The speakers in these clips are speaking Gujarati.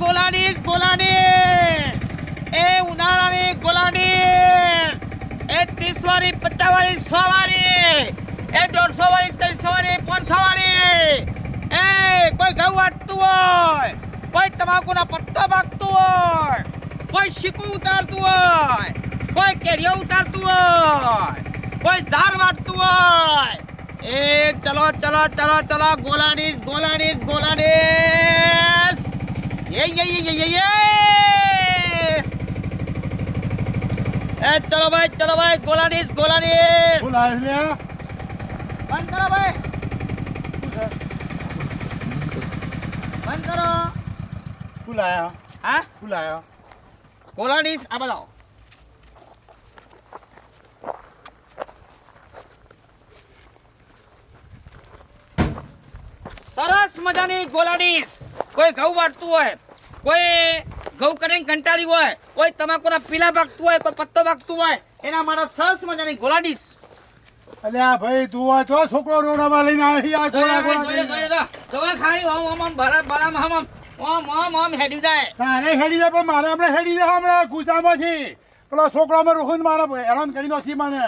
ગોલાડીસ ગોલાડી એ ઉનાળાની ગોલાડી એ ત્રીસ વાળી પચાસ વાળી સો વાળી એ દોઢસો વાળી ત્રણસો વાળી પાંચસો વાળી એ કોઈ ઘઉં વાટતું હોય, કોઈ તમાકુના પત્તો ભાગતું હોય, કોઈ શીકું ઉતારતું હોય, કોઈ કેરીઓ ઉતારતું હોય, કોઈ ઝાડ વાટતું હોય. એ ચલો ચલો ચલો ચલો યે યે એ ચલો ભાઈ ચલો ભાઈ છે લ્યા? બંધ કરો ભાઈ! બંધ કરો! શું લાયા? હા? શું લાયા? ગોલાડીસ આ બતાવો સરસ મજાની ગોલાડીસ કોઈ ઘઉં વાટતું હોય કોઈ ઘઉં કરીને કંટાળી હોય કોઈ તમાકુના પીલા ભાગતું હોય કોઈ પત્તો ભાગતું હોય એના માટે સરસ મજાની ગોલાડીશ અલે આ ભાઈ તું આ ચો છોકરો રોડામાં લઈને આવે છે આ ગોળા ગોળા કરીને. ખાઈ ઓમ ઓમ ઓમ ભરા ભરા ઓમ ઓમ ઓમ ઓમ હેડી જાય. તારે હેડી જાય પણ મારે આપણે હેડી જાય હમણાં ગુજામાંથી. પેલો છોકરો અમે રોહન મારે હેરાન કરી દો મને.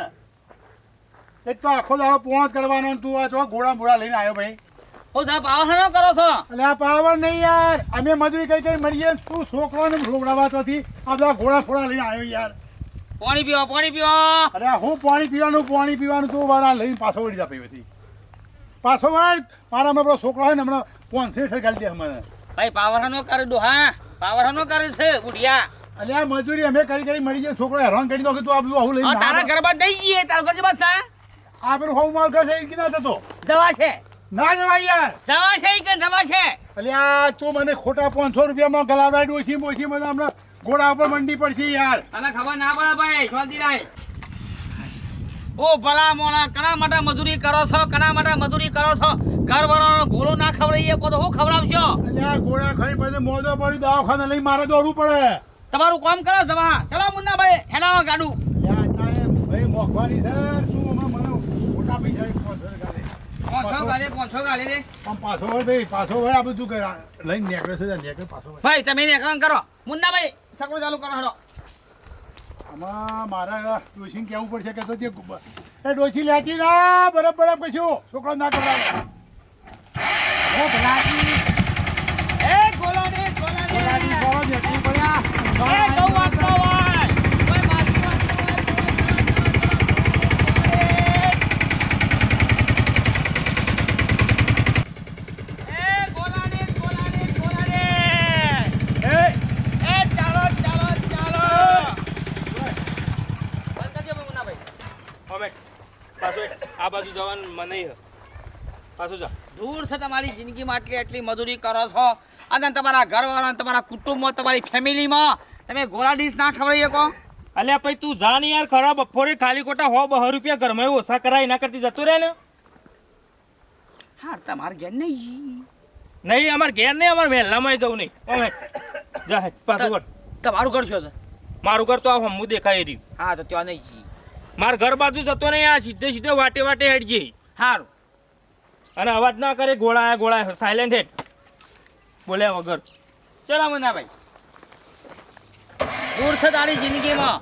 એક તો આખો દાડો પોણ જ કરવાનો તું આ ચો ઘોડા મોડા લઈને આવ્યો ભાઈ. ઓ સાહેબ આવા કરો છો? એટલે આ પાવર નહીં યાર. અમે મજૂરી કઈ કઈ મરીએ તું રોવડાવા તોથી આ બધા ઘોડા ફોડા લઈને આવ્યો યાર. પાણી પીવા પાણી પીવા અરે હું પાણી પીવાનું પાણી પીવાનું તું વાળા લઈને પાછો વળી જા પછી પાછો વળ મારા છોકરો હોય ને હમણાં પોનસે ઠગાડી દે મને ભાઈ પાવર નો કરી દો હા? પાવર નો કરે છે ઉડિયા અલે આ મજૂરી અમે કરી કરી મરી જાય છોકરો હેરાન કરી દો કે તું આ બધું આવું લઈને તારા ના ઘર બાદ દઈ જઈએ તારો ઘર બાદ સા આ પેલું હોમ માલ કરશે એ કિના થતો દવા છે. ના જવાય યાર. દવા છે કે દવા છે. અલે આ તું મને ખોટા પાંચસો રૂપિયામાં ગલાવડા ડોસી મોસી મને હમણાં ઘોડા ઉપર મંડી પડશે યાર. અને ખબર ના પડે ભાઈ શાંતિ રાય. ઓ ભલા મોણા કના માટે મજૂરી કરો છો કના માટે મજૂરી કરો છો? ઘર વાળાનો ગોળો ના ખવડાવીએ કો તો હું ખવડાવશો? અલે આ ઘોડા ખાઈ પછી મોજો પડી દવાખાને લઈ મારે દોડવું પડે. તમારું કામ કરો દવા ચલો મુન્ના ભાઈ હેલાવો ગાડું. ભાઈ મોખવાની છે તું હમણાં મને ખોટા પૈસા એક પાંચસો ગાલે. પાંચસો ગાલે પાંચસો ગાલે દે પણ પાછો વળ ભાઈ પાછો વળ આ બધું કર. લઈને નીકળે છે નીકળે પાછો વળ ભાઈ તમે એને કરો. મુન્ના ભાઈ સકડો ચાલુ કરો હેડો. આમાં મારા ડોશીને કહેવું પડશે કે તો તે એ ડોશી લેતી ના બરફ બરફ કશું. છોકરો ના કરાવે ઓ ભલાજી. એ પડ્યા. એ વાગતો હોય કોઈ માછલી વાગતો હોય એ ગોલાડી ગોલાડી ગોલાડી એ એ ચાલો ચાલો ચાલો બંધ કરજો મુન્નાભાઈ હવે પાછો આ બાજુ જવાનું મને પાછું જા. દૂર છે તમારી જિંદગીમાં આટલી આટલી મજૂરી કરો છો. અને તમારા ઘરવાળા તમારા કુટુંબમાં તમારી ફેમિલીમાં તમે ગોળા ડીશ ના ખવડાવી શકો અલ્યા પછી તું જાણ ને યાર ખરા બપોરે ખાલી ખોટા હો બહો રૂપિયા ઘરમાં ઓછા કરાય એના કરતી જતું રહે ને? હા તમારે ઘેર નહીં. નહીં અમારે ઘેર નહીં અમારે વહેલામાં જવું નહીં. અમે જા પાછું. તમારું ઘર શું છે? મારું ઘર તો આ હમું દેખાય રહ્યું. હા તો ત્યાં નહીં. મારા ઘર બાજુ જતો નહીં આ સીધે સીધે વાટે વાટે હેડજે. સારું અને અવાજ ના કરે ગોળાયા ગોળા સાયલેન્ટ હેડ બોલ્યા વગર. ચલા મના ભાઈ દૂર છે તારી જિંદગીમાં.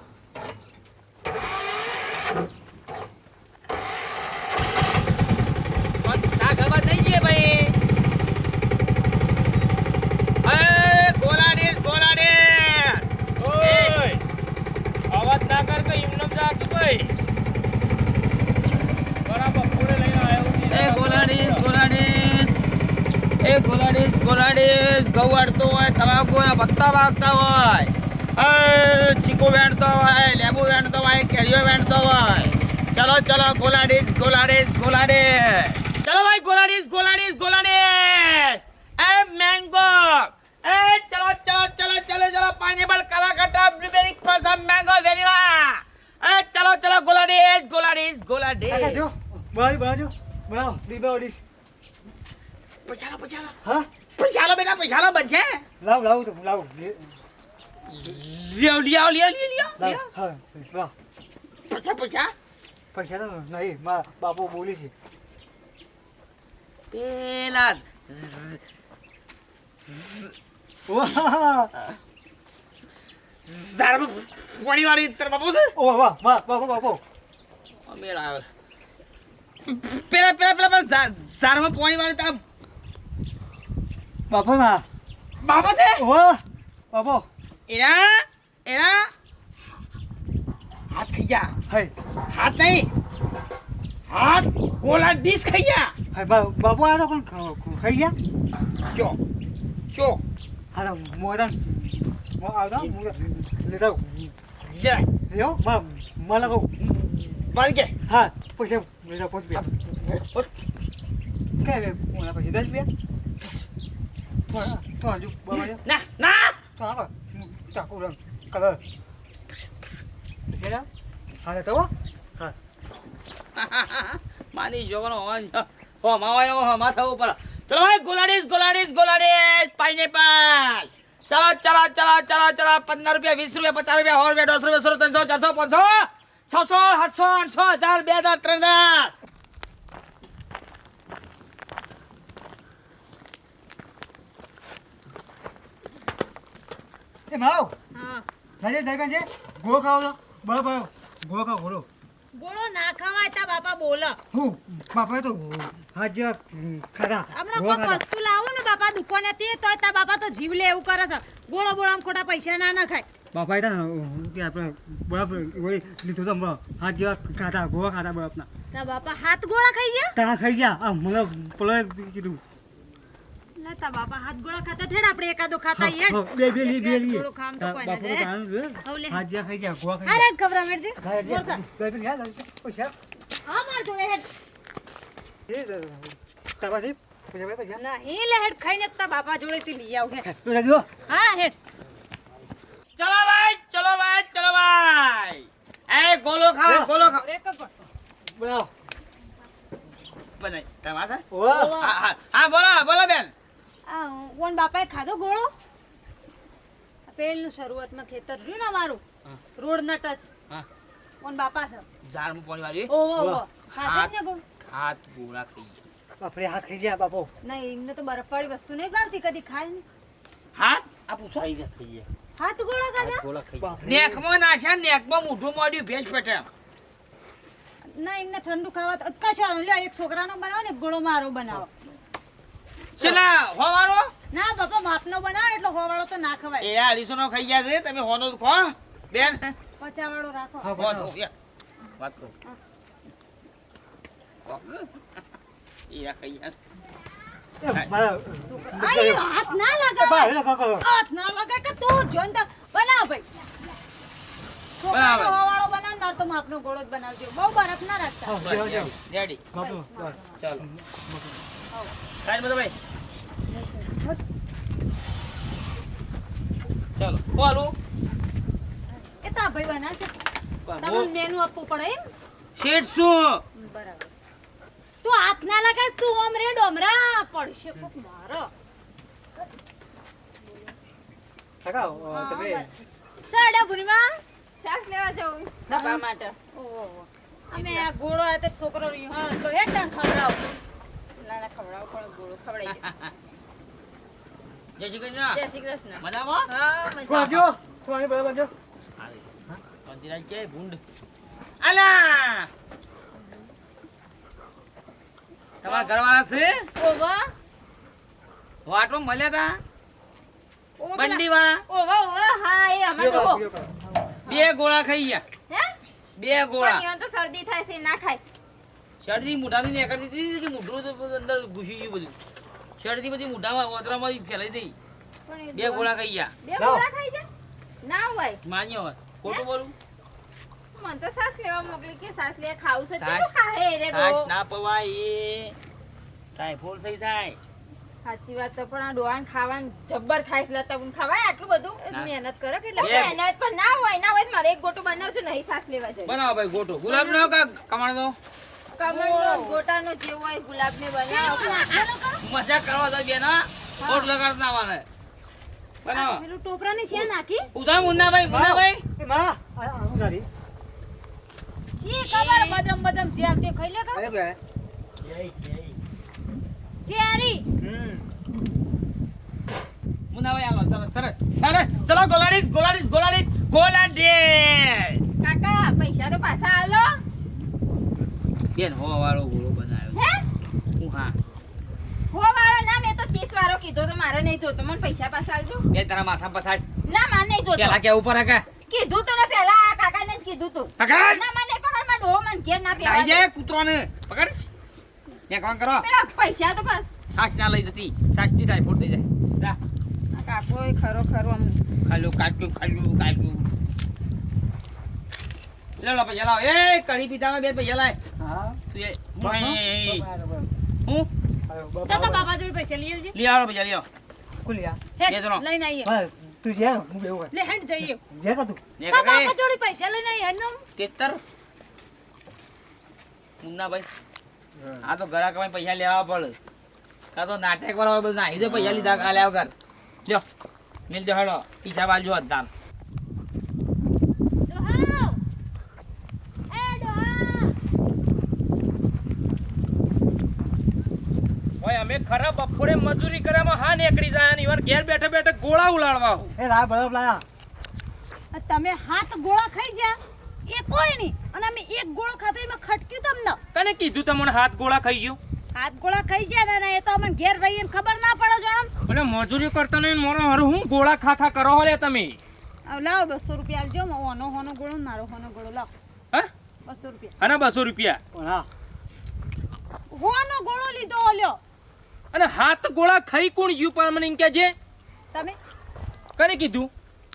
અવાજ ના કર કે એમને જા ભાઈ બરાબર બપોરે લઈને આવ્યો છું. એ ગોલાડીસ ગોલાડીસ. એ ગોલાડીસ ગોલાડીસ. ઘઉં વાળતો હોય, તમાકુ પત્તા વાગતા હોય. ચીકુ વેણતો હોય, લેબુ વેણતો હોય, કેરીઓ વેણતો હોય. ચલો ચલો, ગોલાડીસ ગોલાડીસ ગોલાડીસ. ચલો ભાઈ, ગોલાડીસ ગોલાડીસ ગોલાડીસ. એ મેંગો એ ચલો ચલો ચલો ચલો ચલો pineapple kalakhatta blueberry frozen mango vanilla એ ચલો ચલો, ગોલાડીસ ગોલાડીસ ગોલાડીસ. બાજુ બાજુ બનાવો ડીબા ઓડીશ પૈસા લો પૈસા લો હા? પૈસા લો બેટા પૈસા લો બચે લાવ લાવ તો લાવ. લિયો લિયો લિયો લિયો લિયો. લાવ. હા વાહ પૈસા પૈસા. પૈસા તો નહીં મારા બાપુ બોલી છે. પેલા ઝ- ઝ- વાહ ઝાડમાં પાણી વાળી તારા બાપુ છે? ઓ વાહ વાહ બાપો બાપો મેળ આવે. પેલા પેલા પેલા પેલા ઝાડમાં પાણી વાળે તારા બાપો ના બાપો છે ઓ બાપો એરા એરા હાથ ખાઈ ગયા હે હાથ નહીં હાથ ગોલા ડીશ ખાઈ ગયા હે બાપો આ તો કોણ ખાઈ ગયા ચો ચો હા તો મોરન મો આવતો લેતા જરાય લ્યો બા મને કહું પાણી કે હા પૈસા લેતા પોચ રૂપિયા કે ઓલા પછી દસ રૂપિયા? તો હજુ ના ના! તો આગળ ચાકુ રંગ કલર. હા તો હા. માની જોવાનો અવાજ હો માવા હો માથા ઉપર. ચલો ભાઈ ગોલાડીસ ગોલાડીસ ગોલાડીસ પાઇનેપલ ચલો ચલો ચલો ચલો ચલો પંદર રૂપિયા વીસ રૂપિયા પચાસ રૂપિયા સો રૂપિયા દોઢસો રૂપિયા સો ત્રણસો ચારસો પાંચસો. છસો સાતસો આઠસો હજાર બે હજાર ત્રણ હજાર. એ માવ. હા. રાજે સાહેબ છે ગો ખાવ તો બરાબર ગો ખાવ ગોળો. ગોળો ના ખાવા તા બાપા બોલ. હું? બાપા તો હાજ ખાધા. હમણાં ગોળો કોઈ વસ્તુ લાવો ને બાપા દુકાને તે તો તા બાપા તો જીવ લે એવું કરે છે. ગોળો બોળામાં ખોટા પૈસા ના ના ખાય. બાપા હતા આપણે બરફ ગોળી લીધું તો હાથ જેવા ખાધા ગોવા ખાધા બરફના. તા બાપા હાથ ગોળા ખાઈ ગયા? તા ખાઈ ગયા? આ મને પેલો કીધું. બાપા હાથ ગોળા ખાતા થેડ આપણે એકાદો ખાતા યાર હા, બે બે બે લી. ખામ તો કોઈ ના જાય કારણ હવ લે. હાથ જેવા ખાઈ ગયા ગોવા ખાઈ હારે ખબર મેરજી. ગયા બે બે લ્યા પૈસા હા માર જોડે હેડ. એ લે હેડ. ખાઈને તા બાપા જોડે થી લઈ આવ હે તું હા હેડ ચલો ભાઈ ચલો ભાઈ ચલો ભાઈ એ ગોલો ખા ગોલો ખા રે કપડ બનાવ વાહ. હા હા. હા બોલો બોલો બેન. કોણ બાપાએ ખાધો ગોળો? આ શરૂઆતમાં ખેતર રહ્યું ને અમારું? રોડ ના ટચ. કોણ બાપા છે. ઝાડમાં પાણી વાળી ઓહો ઓહો. વાહ. ખાધે જ ને ગોળો. હાથ ગોળા ખાઈ ગયા. હાથ ખાઈ ગયા બાપો. ના એમને તો બરફવાળી વસ્તુ નહીં ભાવતી કદી ખાય હાથ? આ પૂછો. હાથ ગોળા ખાધા? બાપરે નેકમાં નાખ્યા નેકમાં મોઢું મોડ્યું ભેજ પેટે ના એમને ઠંડુ ખાવા તો કશો. લ્યો એક છોકરાનો બનાવો ને એક ગોળો મારો બનાવો. ચલા હોવારો ના બાપા માપનો બનાવો એટલો હોવાળો તો ના ખવાય. એ આ અઢીસો નો ખાઈ ગયા છે તમે હોનો ખો બેન. પચાવાળો રાખો. વાત કરો. એ ખાઈ ગયા. હાથ ના લગાવ હાથ ના લગાવ કે તું જોન તો બનાવ ભાઈ. છોકરાનો હોવાળો બનાવ. માર તો માપનો ગોળો જ બનાવજો. બહુ બરફ ના રાખતા. રેડી ચાલો. સાઈડ બધો ભાઈ? ચાલો બોલો એ તો આ ભાઈ બનાવશે તમને મેનુ આપવું પડે એમ? શેઠ શું? બરાબર. તું હાથ ના લગાવ તું ઓમ રે ડોમરા પડશે કોક મારો. કાકા તમે ચાડા ભૂરીમાં? શ્વાસ લેવા જવું. દવા માટે. ઓહો અમે આ ગોળો આ તો છોકરો હા તો હે તને ખવડાવ. ના ના ખવડાવ પણ ગોળો ખવડાવી જય શ્રી કૃષ્ણ. જય શ્રી કૃષ્ણ. મજામાં હા તું મજા આવજો તું આવી બરાબર જો. શાંતિરાજ કે ભૂંડ. અલા તમારા ઘરવાળા છે? ઓવા વાટમાં મળ્યા તા? ઓ પેલા- બંડી વાળા ઓવા ઓવા હા એ અમાર તો. બે ગોળા ખાઈ ગયા. બે ગોળા. તો શરદી થાય છે ના ખાય. શરદી મોઢાની નીકળતી હતી કે મોઢું તો અંદર ઘૂસી ગયું બધું? શરદી બધી મોઢામાં ઓતરામાં ફેલાઈ ગઈ બે ગોળા ખાઈ ગયા. બે ગોળા ખાઈ ગયા? ના હોય. માન્યો હોય. ખોટું બોલું? મને તો સાસ લેવા મોકલી કે સાસ લે ખાવું છે. તો ખાહે રે સાસ ના પવાય. એ ટાઈફોઈડ થઈ થાય. સાચી વાત તો પણ આ ડોહાને ખાવાનું જબ્બર ખાઈશ લેતા પણ ખવાય આટલું બધું? મહેનત કરો કેટલા મહેનત પણ ના હોય ના હોય મારે એક ગોટો બનાવજો નહીં સાસ લેવા જાય. બનાવો ભાઈ ગોટો. ગુલાબ નો કા કમળ નો કમળ ગોટા નો જેવો હોય ગુલાબને બનાવો. મજા કરવા તો બેન ઓટ લગાડ ના વાને બનાવો. પેલું ટોપરાની છે નાખી? ઉધા મુન્ના ભાઈ મુન્ના ભાઈ માં આ- આ ઉધારી. છી ખબર બદમ બદમ. જેમ તે ખાઈ લે આયો ગયા. ચેરી. હમ. આલો સરસ સરસ સરસ. ચલો ગોલાડીસ ગોલાડીસ ગોલાડીસ ગોલાડીસ કાકા પૈસા તો પાછા આલો. બેન હો વાળો ગોળો બનાવ્યો. હે? હું હા. હો વાળો ના મેં તો 30 વાળો કીધો તો મારે નહીં જોતો. મને પૈસા પાછા આલજો. બે તારા માથા પછાડ ના મારે નહીં જોતો. પેલા કે ઉપર હકે કીધું તો ને પેલા આ કાકાને જ કીધું તું. ના મને પકડમાં મને ઘેર ના પકડ ને કોણ કરો. પેલા પૈસા તો બસ. સાસ ના લઈ જતી. સાસથી ટાઈફોઈડ થઈ જાય. જા. કાકો ખરો ખરો આમ. ખાલું કાચું ખાલું કાચું લે લો પૈસા લાવ. એ કરી પીધામાં બે પૈસા લાય. હા? તું એ હું અહીં- બરાબર. હું? તો તો બાપા જોડે પૈસા લઈ આવજે. લઈ આવો પૈસા લઈ આવો. ખુલ્યા બે જણો. લઈને આવીએ. તું જે હું બેવું લે હેડ જઈએ જે કા તું? ને તો કાકા જોડે પૈસા લઈને આવીએ હેડ નો તેતર. મુન્નાભાઈ. આ તો ગળા કમાઈ પૈસા લેવા પડે. કાં તો નાટક વાળા બધું નાહી દે પૈસા લીધા કાલે વગર. જો મિલ જો હડો પીછા બાજુ ઓય અમે ખરા બપોરે મજૂરી કરવામાં હા નીકળી જાય અને ઈવન ઘેર બેઠા બેઠા ગોળા ઉલાડવા. એ લા બરાબર લાયા. તમે હાથ ગોળા ખાઈ જા એ કોઈ નહીં. અને અમે એક ગોળો ખાતો એમાં ખટક્યું તમને તને કીધું તમને હાથ ગોળા ખાઈ ગયું. હાથ ગોળા ખાઈ ગયા ને એ તો અમને ઘેર રહીએ ખબર ના પડે જોણમ અને મજૂરી કરતા નહીં મોરો હર હું ગોળા ખા ખા કરો હો તમે? લાવ બસો રૂપિયા આલજો મો ઓનો હોનો ગોળો મારો હોનો ગોળો લાવ. હા? બસો રૂપિયા. અને બસો રૂપિયા. હા. હોનો ગોળો લીધો ઓલ્યો અને હાથ ગોળા ખાઈ કોણ ગયું પણ મને એમ કે છે? તમે? કને કીધું?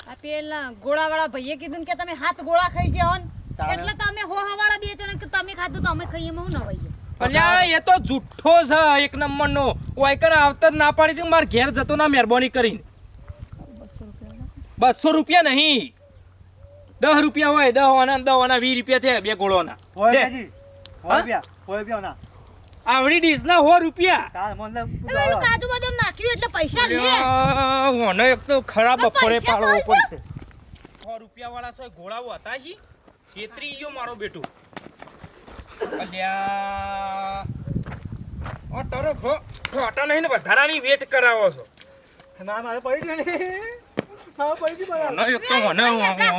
આ પેલા ગોળાવાળા ભાઈએ કીધું કે તમે હાથ ગોળા ખાઈ જાઓ ને એટલે તમે હો હવાળા બે જણા કે તમે ખાધું તો અમે ખાઈએ હું ન વહીએ અલ્યા એ તો જુઠ્ઠો છે એક નંબરનો. કોઈ કને આવતા જ ના પાડી દે મારે ઘેર જતો ના મહેરબાની કરીને. બસો રૂપિયા નહીં. દસ રૂપિયા હોય દસ વાના દસ વાના વીસ રૂપિયા થયા બે ગોળોના. હોય રૂપિયા હોય રૂપિયા ના આવડી ડીશ ના હો રૂપિયા. લે કાજુ બદામ નાખ્યું એટલે પૈસા લે મને એક તો ખરાબ બપોરે પાડવો પડશે. સો રૂપિયા વાળા છો ઘોડાઓ હતા છી. છેતરી ગયો મારો બેટો. અલ્યા. ઓ તારો ખોટા નહીં ને વધારાની વેટ કરાવો છો. ના મારે પડી પડી બરાબર એક તો મને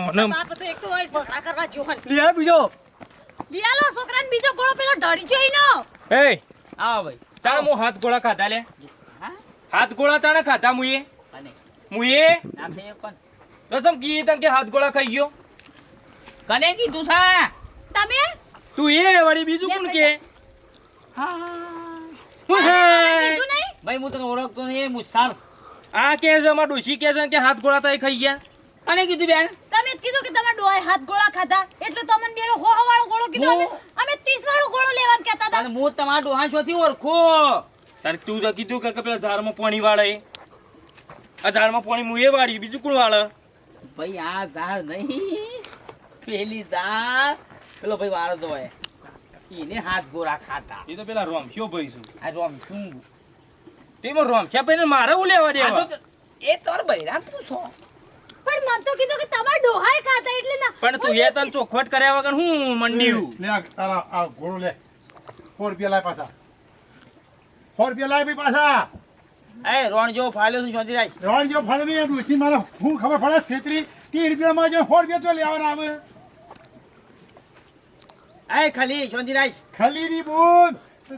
મને બાપ તો એક તો હોય ઝઘડા કરવા જેવો લિયા બીજો. લિયાલો છોકરાને બીજો ગોળો પેલો ઢળી જોઈ નો એ આવો ભાઈ. ચાલ હું હાથ ગોળા ખાધા લે. હાથ ગોળા તાણે ખાધા મુએ મુએ તો સમ કી તમ કે હાથ ગોળા ખાઈ ગયો? કને કીધું સા તમે? તું એ વળી બીજું કોણ કે? હું હે? કીધું નહીં? ભાઈ હું તને ઓળખતો નહીં મુસાર આ કે છે અમાર ડોશી કે છે કે હાથ ગોળા તાઈ ખાઈ ગયા. કને કીધું બેન? તમે કીધું કે તમારા ડોય હાથ ગોળા ખાધા. એટલે તમને બેનો હો હો વાળો ગોળો કીધો અમે હું- અમે 30 વાળો ગોળો લેવાનું કહેતા હતા અને હું તમારા ડોહા છોથી ઓળખો. તારે તું તો કીધું કે પેલા ઝાડમાં પાણી વાળે. આ ઝાડમાં પાણી એ વાળી બીજું કોણ વાળે? ભાઈ આ ઝાડ નહીં. પેલી ઝાડ. પેલો ભાઈ વાળો તો હોય. એને હાથ ગોરા ખાતા. એ તો પેલા રોમખ્યો ભાઈ છું. આ રોમ શું તેમાં રોમખ્યા ભાઈને મારે હું લેવા દેવા? તો એ તોર બૈરામ તું છો. પણ મન તો કીધું કે તમાર ડોહાય ખાતા એટલે ના પણ તું એ તન ચોખવટ કર્યા વગર હું મંડી લે તારા આ ગોળો લે. સો રૂપિયા લાય પાછા. સો રૂપિયા લાય ભાઈ પાછા. એ રોણ જેવો ફાલ્યો છું શોધી રાખ. રવાણ જો ફાલ્યો નહીં ડૂસી મારે હું ખબર પડે છેતરી ત્રીસ રૂપિયામાં જો સો રૂપિયા તો લેવાના આવે એ ખાલી શોધી ખાલી ખલીની બૂન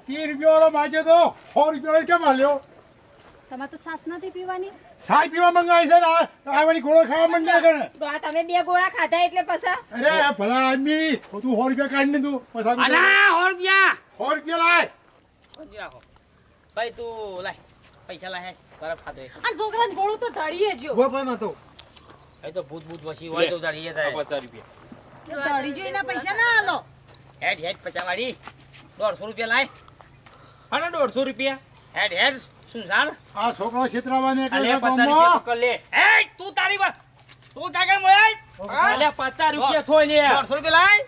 ત્રીસ રૂપિયા વાળો માગ્યો તો સો રૂપિયા કેમ હાલ્યો? તમારે તો સાસ નથી પીવાની? સાઈ પીવા મંગાવી છે ને આ વળી ગોળો ખાવા મંડ્યા કરે આ તમે બે ગોળા ખાધા એટલે પાછા? અરે ભલા આદમી તું સો રૂપિયા કાઢી ને તું. પછા અલા સો રૂપિયા! સો રૂપિયા લાય. ભાઈ તું લાય. પૈસા લાય બરફ ખાધો આ છોકરાને ગોળો તો ઢાળીએ જો ગો ભાઈ માં તો. એ તો ભૂત ભૂત વસી હોય તો ઢાળીએ થાય. પચાસ રૂપિયા. ઢાળી જો એના પૈસા ના આલો. હેડ હેડ પચાવાળી દોઢસો રૂપિયા લાય. અને દોઢસો રૂપિયા? હેડ હેડ. શું સાર આ છોકરો છેતરાવાને આ લે એટલે પકડ લે. એ તું તારી વાત તું તાકે મોય આ લે પચાસ રૂપિયા થોય લે. 150 રૂપિયા લાય.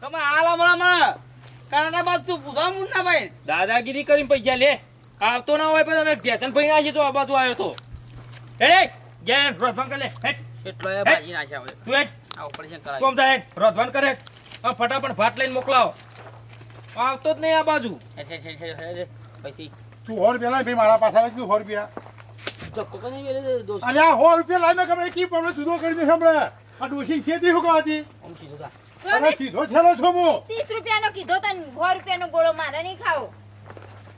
તમે આલા મળામાં કાના બાદ તું પૂછા મુન્ના ભાઈ. દાદાગીરી કરીને પૈસા લે. આવતો ના હોય પણ તમે ભેચન ભાઈ ના તો આ બાજુ આવ્યો તો. હેડે ગેન રોધવાન કર લે. હેડ. એટલો એ ભાજી નાખ્યા હોય તું હેટ ઓપરેશન કરાય. કોમ થાય રોધવાન કરે. આ ફટાફટ ભાત લઈને મોકલાવો. આવતો જ નહીં આ બાજુ. હેડ તું સો રૂપિયા લાવી મારા પાસે લાય તું સો રૂપિયા. અને આ સો રૂપિયા લાવીને ખબર કી પણ જુદો કરી દે સાંભળે. આ ડોસી છે તે. શું કહેવાતી. અરે સીધો થયેલો છો હું. ત્રીસ રૂપિયાનો કીધો તો સો રૂપિયાનો ગોળો મારે નહીં ખાવો.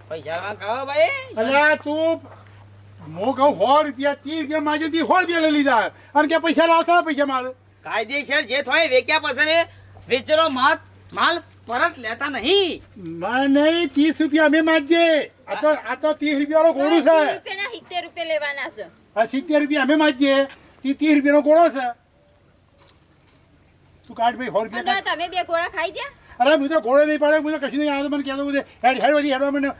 પૈસા ખાવા ભાઈ. અને તું હું કહું સો રૂપિયા ત્રીસ રૂપિયા માગે તી સો રૂપિયા લઈ લીધા. અને કે પૈસા લાવતા પૈસા મારે. કાયદેસર જે થાય વેચ્યા પછી વેચેલો માલ માલ પરત લેતા નહીં. મને ત્રીસ રૂપિયા અમે માગજે આ તો આ તો ત્રીસ રૂપિયા વાળો ગોળું છે. સિત્તેર રૂપિયા લેવાના છે. હા સિત્તેર રૂપિયા અમે માગીએ. તે ત્રીસ રૂપિયાનો ગોળો છે. તું કાઢ ભાઈ સો રૂપિયા. તમે બે ગોળા ખાઈ જા અરે હું તો ગોળો નહીં પાડે હું તો કશું નહીં આવે મને કહેતો બધે હેડ હેડ બધી હેડવા મને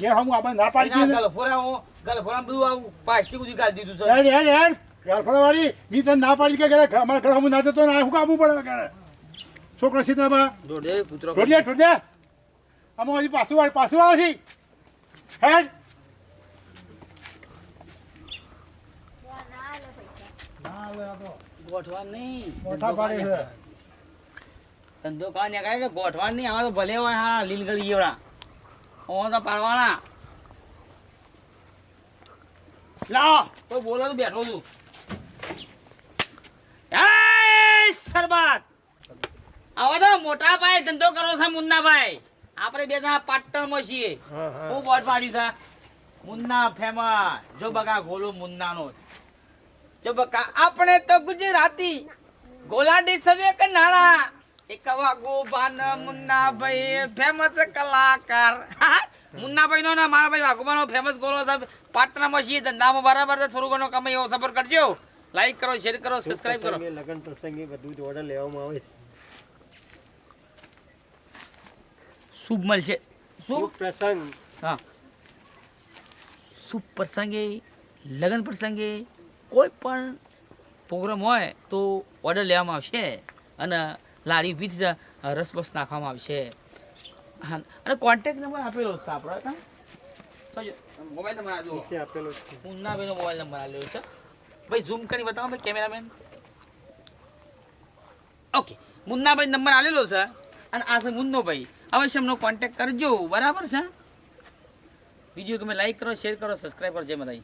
ઘેર હું આપણે ના પાડી દઈએ ને. ગલફોરા હું ગલફોરા બધું આવું પ્લાસ્ટિક ઉધી કાઢી દીધું છે. હેડ હેડ હેડ ગરફડા વાળી મી તને ના પાડી કે ઘરે અમારા ઘર હું ના જતો ને આ શું કાબુ પડે ઘરે છોકરો જોડ છોડ્યા છોડ્યા આમાં હજી પાછું આવે પાછું આવે છે હેડ. ધંધો કા ને કાંઈ ગોઠવા નહીં. આમાં તો ભલે હોય હા લીલ ગળી એવડા ઓમાં તો પાડવાના. લાવો કોઈ બોલો તો બેઠો છું. સરબત! આવો તો મોટા ભાઈ ધંધો કરો છે મુન્નાભાઈ. આપણે બે જણા પાટણમાં છીએ. હું બોટ પાડી છે. મુન્ના ફેમસ. જો બકા ગોલો મુન્નાનો. જો બકા આપણે તો ગુજરાતી. ગોલાડી સવે કે નાણા. એક ગોબાન મુન્ના મુન્નાભાઈ ફેમસ કલાકાર. મુન્નાભાઈ નો ના મારા ભાઈ વાઘુબાનો ફેમસ ગોલો છે. પાટણમાં છીએ. ધંધામાં બરાબર છે. થોડું ઘણો કમાઈ એવો સપોર્ટ કરજો. લાઈક કરો શેર કરો સબસ્ક્રાઇબ કરો. લગન પ્રસંગે બધું જ ઓર્ડર લેવામાં આવે છે. શુભ મળશે. શું પ્રસંગ. હા. શુભ પ્રસંગે લગ્ન પ્રસંગે કોઈ પણ પ્રોગ્રામ હોય તો ઓર્ડર લેવામાં આવશે અને લારી વિથ રસબસ નાખવામાં આવશે. હા અને કોન્ટેક નંબર આપેલો છે આપણો? મોબાઈલ નંબર આપેલો. છે. મુન્નાભાઈનો મોબાઈલ નંબર આપ્યો છે. ભાઈ ઝૂમ કરી બતાવો ભાઈ કેમેરામેન ઓકે મુન્નાભાઈ નંબર આલેલો છે. અને આ છે મુન્નોભાઈ અવશ્ય એમનો કોન્ટેક્ટ કરજો. બરાબર છે? વીડિયો તમે લાઈક કરો શેર કરો સબસ્ક્રાઈબ કરો. જય માતાજી.